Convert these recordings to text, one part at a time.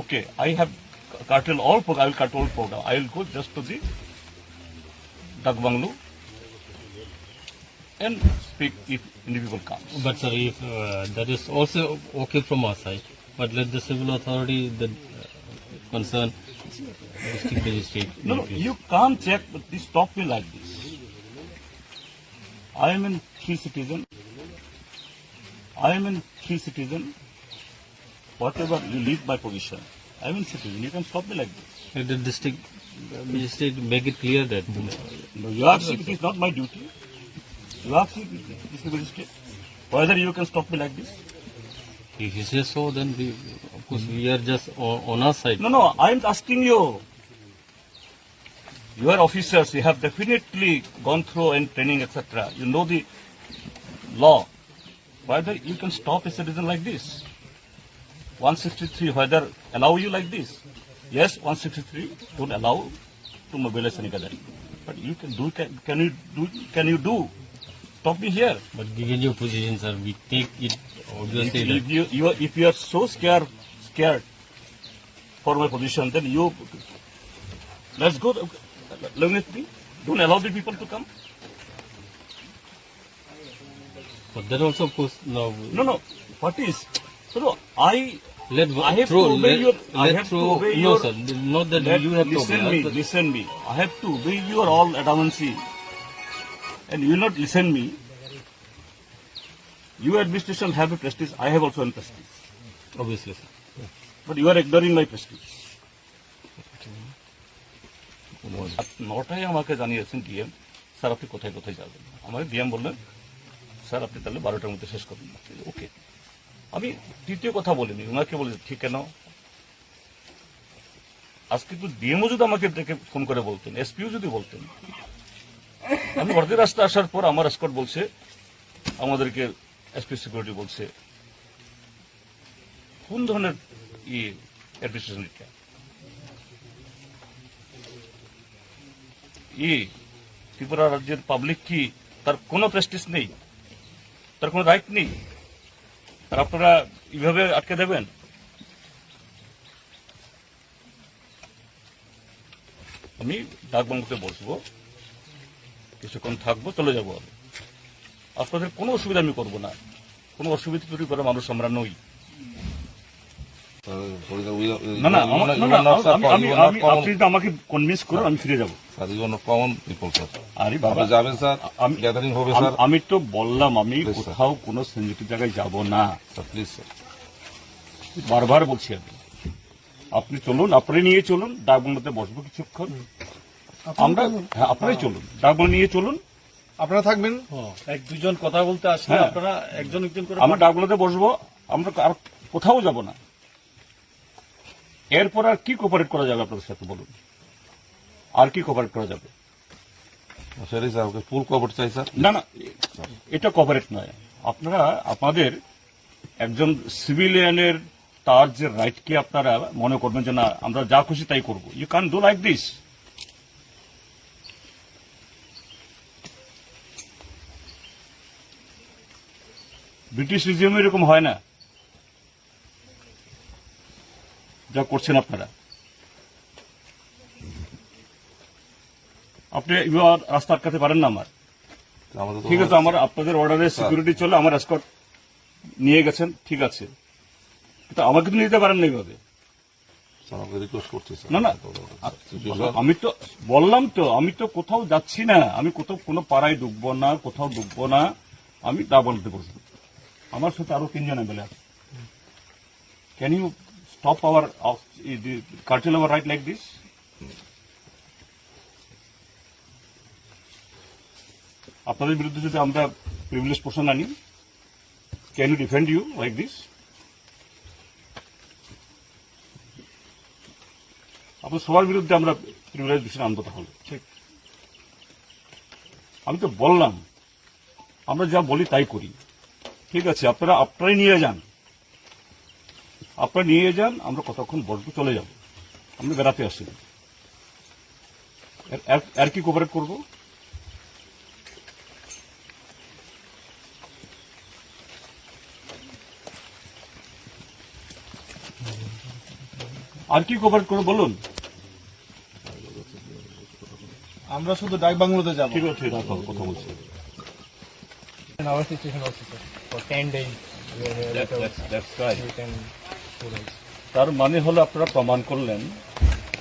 okay, I have curtailed all program, I will cut all program. I will go just to the Dak Banglu and speak if individual comes. But sir, if uh, that is also okay from our side, but let the civil authority, the uh, concern district magistrate. No, no, you can't check, but this stop me like this. I am in free citizen. I am in free citizen. Whatever you leave my position, I in citizen. You can stop me like this. Let the district magistrate make it clear that. No, you ask if it is not my duty. You it is the magistrate. Whether you can stop me like this? If you say so, then we, of course, we are just on, on our side. No, no, I am asking you. You are officers, you have definitely gone through and training, etc. You know the law. Whether you can stop a citizen like this? 163, whether allow you like this? Yes, 163 don't allow to mobilize any gathering. But you can do, can, can you do, can you do? Stop me here. But given your position, sir, we take it obviously if that you, you are, if you are so scared, scared for my position, then you let's go. Let me. Don't allow the people to come. but then also, of course, now No, no. What is? So no, I let I have throw, to obey let, your- I let have to obey no, your- sir, not that let, you have to listen obey me. us, Listen me. I have to obey your all adamancy, and you will not listen me. Your administration have a prestige. I have also a prestige. obviously, sir. But you are ignoring my prestige. নটায় আমাকে জানিয়েছেন DM sir আপনি কোথায় কোথায় যাবেন আমাকে DM বললেন sir আপনি তাহলে বারোটার মধ্যে শেষ করবেন ওকে আমি দ্বিতীয় কথা বলিনি ওনাকে বলে ঠিক কেন? আজকে তো ডিএমও যদি আমাকে ডেকে ফোন করে বলতেন, এসপিও যদি বলতেন। আমি অর্ধেক রাস্তা আসার পর আমার স্কট বলছে, আমাদেরকে এসপি সিকিউরিটি বলছে, কোন ধরনের ই অ্যাডমিনিস্ট্রেশন ই, ত্রিপুরা রাজ্যের পাবলিক কি? তার কোনো প্রেস্টিস নেই? তার কোনো রাইট নেই? আর আপনারা এইভাবে আটকে দেবেন? আমি ডাকবাংলোতে বসবো। কিছুক্ষণ থাকব চলে যাব আমি। আপনাদের কোনো অসুবিধা আমি করব না। কোনো অসুবিধা তৈরি করা মানুষ আমরা নই। না না আমি আপনি আমাকে কনভিন্স করুন আমি ফিরে যাব। কমন পিপল আরে বাবা যাবেন স্যার? আমি গ্যাদারিং হবে স্যার। আমি তো বললাম আমি কোথাও কোনো সেন্সিটিভ জায়গায় যাব না। স্যার প্লিজ স্যার বারবার বলছি আমি। আপনি চলুন আপনি নিয়ে চলুন ডাকবাংলাতে বসবো কিছুক্ষণ। আমরা হ্যাঁ আপনারাই চলুন ডাকবাংলা নিয়ে চলুন। আপনারা থাকবেন। এক দুজন কথা বলতে আসলে হ্যাঁ। আপনারা একজন একজন করে আমরা ডাকবাংলাতে বসবো আমরা আর কোথাও যাব না। এরপর আর কি কোপারেট করা যাবে আপনাদের সাথে বলুন? আর কি কোপারেট করা যাবে? স্যার ওকে ফুল কভার চাই স্যার। না না এটা কভারেট নয়। আপনারা আপনাদের একজন সিভিলিয়ানের তার যে রাইটকে আপনারা মনে করবেন যে না আমরা যা খুশি তাই করব। You can do like this British রিজিয়ামে এরকম হয় না। যা করছেন আপনারা। আপনি রাস্তা আটকাতে পারেন না আমার। ঠিক আছে আমার আপনাদের অর্ডারে সিকিউরিটি চলে আমার এসকট নিয়ে গেছেন ঠিক আছে। কিন্তু আমাকে তো নিতে পারেন না এইভাবে না না আমি তো বললাম তো আমি তো কোথাও যাচ্ছি না। আমি কোথাও কোনো পাড়ায় ঢুকবো না কোথাও ঢুকবো না। আমি তা বলতে বসবো আমার সাথে আরও তিনজন এমএলএ আছে। Can you stop our cartel our right like this আপনাদের বিরুদ্ধে যদি আমরা প্রিভিলেজ পোষণ আনি can you defend you like this আপনার সবার বিরুদ্ধে আমরা প্রিভিলেজ বিষয় আনব তাহলে। ঠিক। আমি তো বললাম আমরা যা বলি তাই করি। ঠিক আছে আপনারা আপনারাই নিয়ে যান। আপনারা নিয়ে যান আমরা কতক্ষণ বসবো চলে যাব। আমরা বেড়াতে আসি এর কি কোপারেট করব? আর কি কভার করে বলুন? আমরা শুধু ডাক বাংলোতে যাব। ঠিক আছে আছে কথা বলছি। Our situation also, sir, for 10 days, we are here That- without that's- that's right. we can students. তার মানে হলো আপনারা প্রমাণ করলেন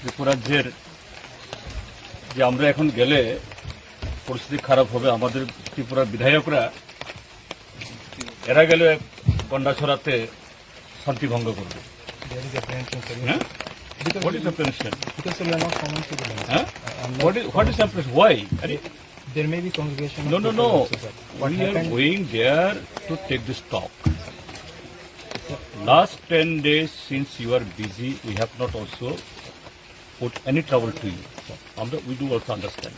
ত্রিপুরাজ্যের যে আমরা এখন গেলে পরিস্থিতি খারাপ হবে। আমাদের ত্রিপুরার বিধায়করা এরা গেলে গন্ডাছড়াতে শান্তি ভঙ্গ করবে। There is a prevention, sir. হ্যাঁ Because, what is apprehension because we are not common citizens. হ্যাঁ I'm not- what is what is apprehension why আরে There may be congregation. No, no, no. also. What we are going there to take this talk. Last 10 days since you are busy, we have not also put any trouble to you. Amra- We do also understand.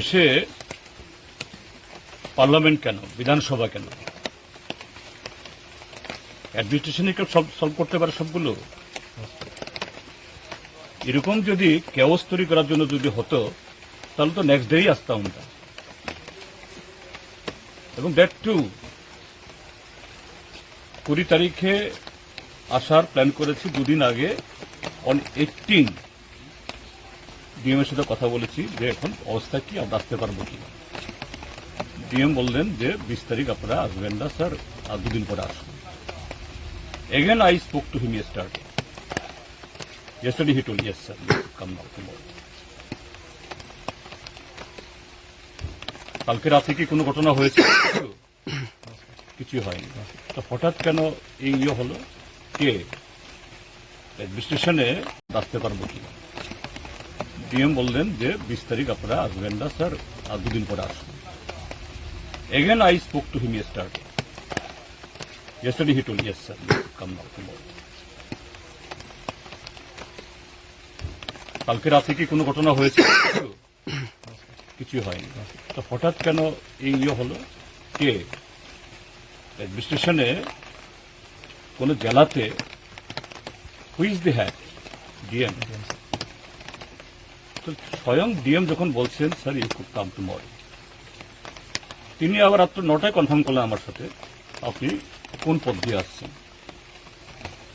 এসে parliament কেন বিধানসভা কেন অ্যাডমিনিস্ট্রেশনে কেউ solve করতে পারে সবগুলো? এরকম যদি chaos তৈরি করার জন্য যদি হতো, তাহলে তো নেক্সট ডেই আসতাম আমরা। এবং দ্যাট টু কুড়ি তারিখে আসার প্ল্যান করেছি দুদিন আগে অন এইটিন ডিএম এর সাথে কথা বলেছি যে এখন অবস্থা কি, আমরা আসতে পারব কি? ডিএম বললেন যে বিশ তারিখ আপনারা আসবেন না, স্যার, আর দুদিন পরে আসুন again I spoke to him start Yesterday he told, yes, sir, come now tomorrow. কালকে রাতে কি কোনো ঘটনা হয়েছে? কিছু হয়নি। তো হঠাৎ কেন এই ইয়ে হলো? কে? অ্যাডমিনিস্ট্রেশনে আসতে পারব কি? ডিএম বললেন যে বিশ তারিখ আপনারা আসবেন না স্যার আর দুদিন পরে আসুন again I spoke to him start yesterday he told, yes, sir, কালকে রাতে কি কোনো ঘটনা হয়েছে? কিছু হয়নি। তো হঠাৎ কেন এই ইয়ে হলো? কে? অ্যাডমিনিস্ট্রেশনে কোন জেলাতে হুইজ দি হ্যাড? ডিএম। তো স্বয়ং ডিএম যখন বলছেন, sir, you could come to তিনি আবার রাত্র নটায় কনফার্ম করলেন আমার সাথে, আপনি কোন পদ দিয়ে আসছেন?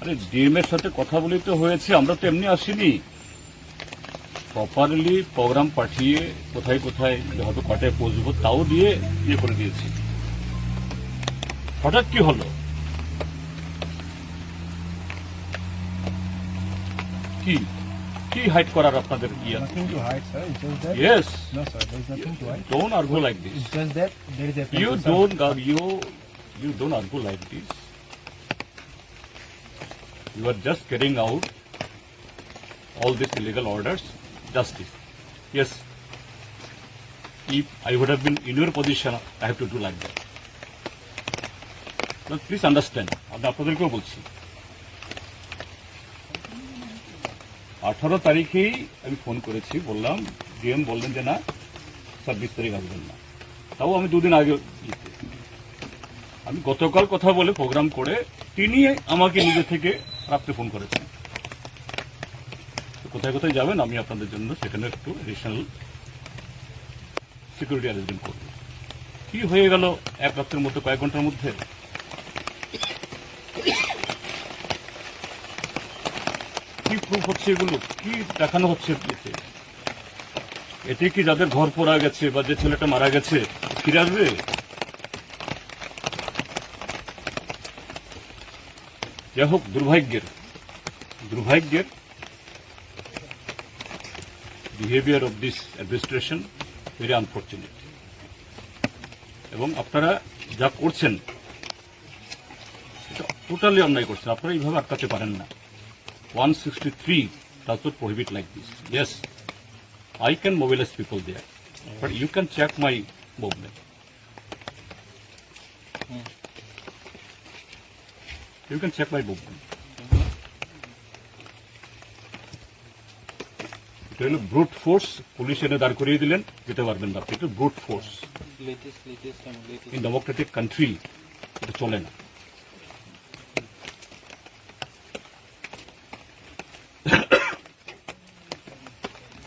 আরে ডিএমের সাথে কথা বলি তো হয়েছে আমরা তো এমনি আসিনি। প্রপারলি প্রোগ্রাম পাঠিয়ে কোথায় কোথায় হয়তো কটায় পৌঁছবো তাও দিয়ে ইয়ে করে দিয়েছি। হঠাৎ কি হলো? কি? কি হাইট করার আপনাদের ইয়ে you don't argue like this you don't argue like this You are just carrying out all these illegal orders, justice. Yes. If I would have been in your position, I have to do like that. But please understand, আমি আপনাদেরকেও বলছি আঠারো তারিখেই আমি phone করেছি বললাম DM বললেন যে না ছাব্বিশ তারিখ আসবেন না তাও আমি দুদিন আগে। আমি গতকাল কথা বলে প্রোগ্রাম করে তিনি আমাকে নিজে থেকে রাত্রে ফোন করেছেন। কোথায় কোথায় যাবেন আমি আপনাদের জন্য সেখানে একটু এডিশনাল সিকিউরিটি অ্যারেঞ্জমেন্ট করব। কি হয়ে গেল এক রাত্রের মধ্যে, কয়েক ঘণ্টার মধ্যে? কি প্রুফ হচ্ছে এগুলো? কি দেখানো হচ্ছে এতে কি যাদের ঘর পোড়া গেছে বা যে ছেলেটা মারা গেছে, ফিরে আসবে? যাই হোক দুর্ভাগ্যের দুর্ভাগ্যের behaviour of this administration very unfortunate এবং আপনারা যা করছেন টোটালি অন্যায় করছেন আপনারা এইভাবে আটকাতে পারেন না one sixty three does not prohibit like this. Yes, I can mobilize people there, but you can check my movement. You can check my book এটা হলো ব্রুট ফোর্স পুলিশ এনে দাঁড় করিয়ে দিলেন যেতে পারবেন না আপনি এটা brute force in democratic country এটা চলে না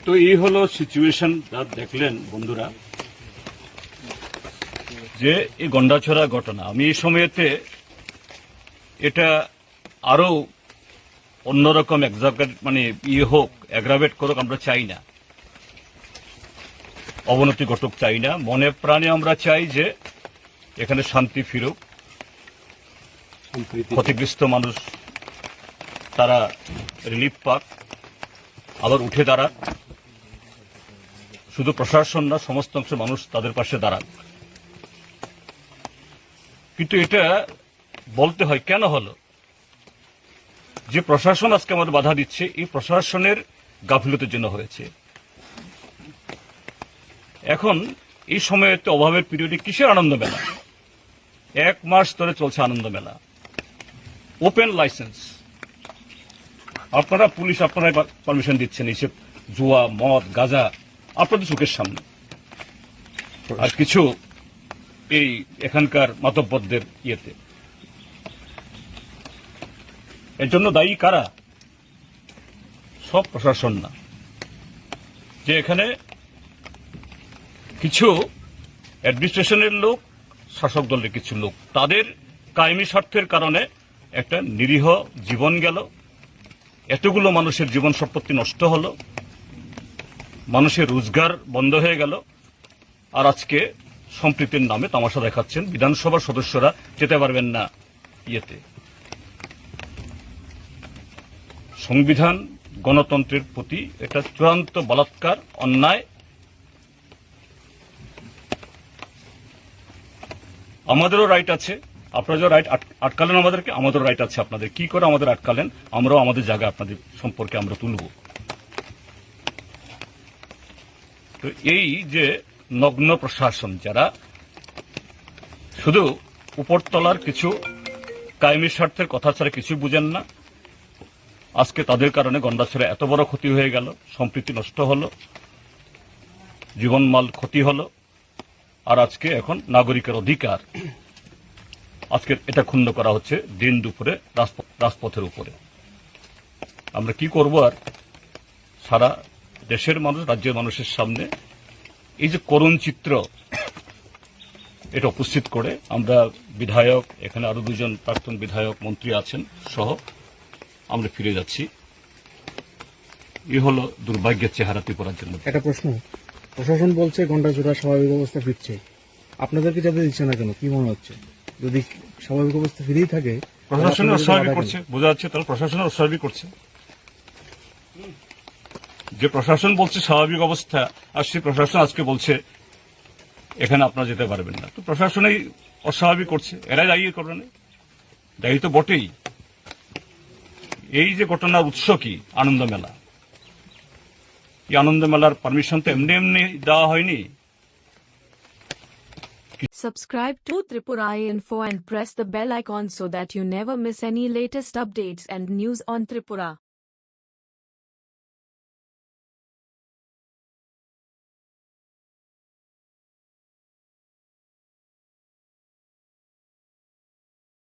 তো এই হলো সিচুয়েশন যা দেখলেন বন্ধুরা। যে এই গন্ডাছড়া ঘটনা আমি এই সময়েতে এটা আরও অন্যরকম এক্সাগেট মানে ইয়ে হোক অ্যাগ্রাভেট করুক আমরা চাই না। অবনতি ঘটুক চাই না। মনে প্রাণে আমরা চাই যে এখানে শান্তি ফিরুক। ক্ষতিগ্রস্ত মানুষ তারা রিলিফ পাক আবার উঠে দাঁড়াক। শুধু প্রশাসন না সমস্ত অংশ মানুষ তাদের পাশে দাঁড়াক। কিন্তু এটা বলতে হয়, কেন হলো? যে প্রশাসন আজকে আমাদের বাধা দিচ্ছে, এই প্রশাসনের গাফিলতির জন্য হয়েছে। এখন, এই সময়ে তো অভাবের পিরিয়ডে কিসের আনন্দ মেলা এক মাস ধরে চলছে আনন্দ মেলা ওপেন লাইসেন্স আপনারা পুলিশ, আপনারা পারমিশন দিচ্ছেন এইসব জুয়া, মদ, গাজা, আপনাদের চোখের সামনে। আর কিছু এই এখানকার মাতব্বরদের ইয়েতে। এর জন্য দায়ী কারা? সব প্রশাসন না। যে এখানে কিছু অ্যাডমিনিস্ট্রেশনের লোক, শাসক দলের কিছু লোক, তাদের কায়েমি স্বার্থের কারণে একটা নিরীহ জীবন গেল। এতগুলো মানুষের জীবন সম্পত্তি নষ্ট হলো। মানুষের রোজগার বন্ধ হয়ে গেল। আর আজকে সম্প্রীতির নামে তামাশা দেখাচ্ছেন বিধানসভার সদস্যরা, যেতে পারবেন না ইয়েতে। সংবিধান, গণতন্ত্রের প্রতি এটা চূড়ান্ত বলাৎকার, অন্যায়, আমাদেরও রাইট আছে। আপনারা যে রাইট আটকালেন আমাদেরকে, আমাদেরও রাইট আছে আপনাদের। কি করে আমাদের আটকালেন? আমরাও আমাদের জায়গা আপনাদের সম্পর্কে আমরা তুলব। তো এই যে নগ্ন প্রশাসন যারা, শুধু উপরতলার কিছু কায়েমি স্বার্থের কথা ছাড়া কিছু বুঝেন না আজকে তাদের কারণে গন্ডাছড়া এত বড় ক্ষতি হয়ে গেল, সম্প্রীতি নষ্ট হলো, জীবনমাল ক্ষতি হলো, আর আজকে এখন নাগরিকের অধিকার। আজকে এটা ক্ষুণ্ণ করা হচ্ছে দিন দুপুরে রাজপ- রাজপথের উপরে। আমরা কি করব আর? সারা দেশের মানুষ, রাজ্যের মানুষের সামনে এই যে করুণ চিত্র, এটা উপস্থিত করে আমরা বিধায়ক, এখানে আরও দুজন প্রাক্তন বিধায়ক, মন্ত্রী আছেন সহ আমরা ফিরে যাচ্ছি। এ হলো দুর্ভাগ্যের চেহারা ত্রিপুরার জন্য। একটা প্রশ্ন। প্রশাসন বলছে ঘন্টাচূড়া স্বাভাবিক অবস্থা ফিরছে। আপনাদেরকে যাতে দিচ্ছে না কেন? কি মনে হচ্ছে? যদি স্বাভাবিক অবস্থা ফিরেই থাকে প্রশাসন অস্বাভাবিক করছে বোঝা যাচ্ছে তাহলে প্রশাসন অস্বাভাবিক করছে। যে প্রশাসন বলছে স্বাভাবিক অবস্থা আর সেই প্রশাসন আজকে বলছে এখানে আপনারা যেতে পারবেন না। তো প্রশাসনই অস্বাভাবিক করছে। এরাই দায়ী করবে না দায়ী তো বটেই। এই যে ঘটনার উৎস কি আনন্দ মেলা এই আনন্দ মেলার পারমিশন তো এমনি এমনি দেওয়া হয়নি Subscribe to Tripura Info and press the bell icon so that you never miss any latest updates and news on Tripura.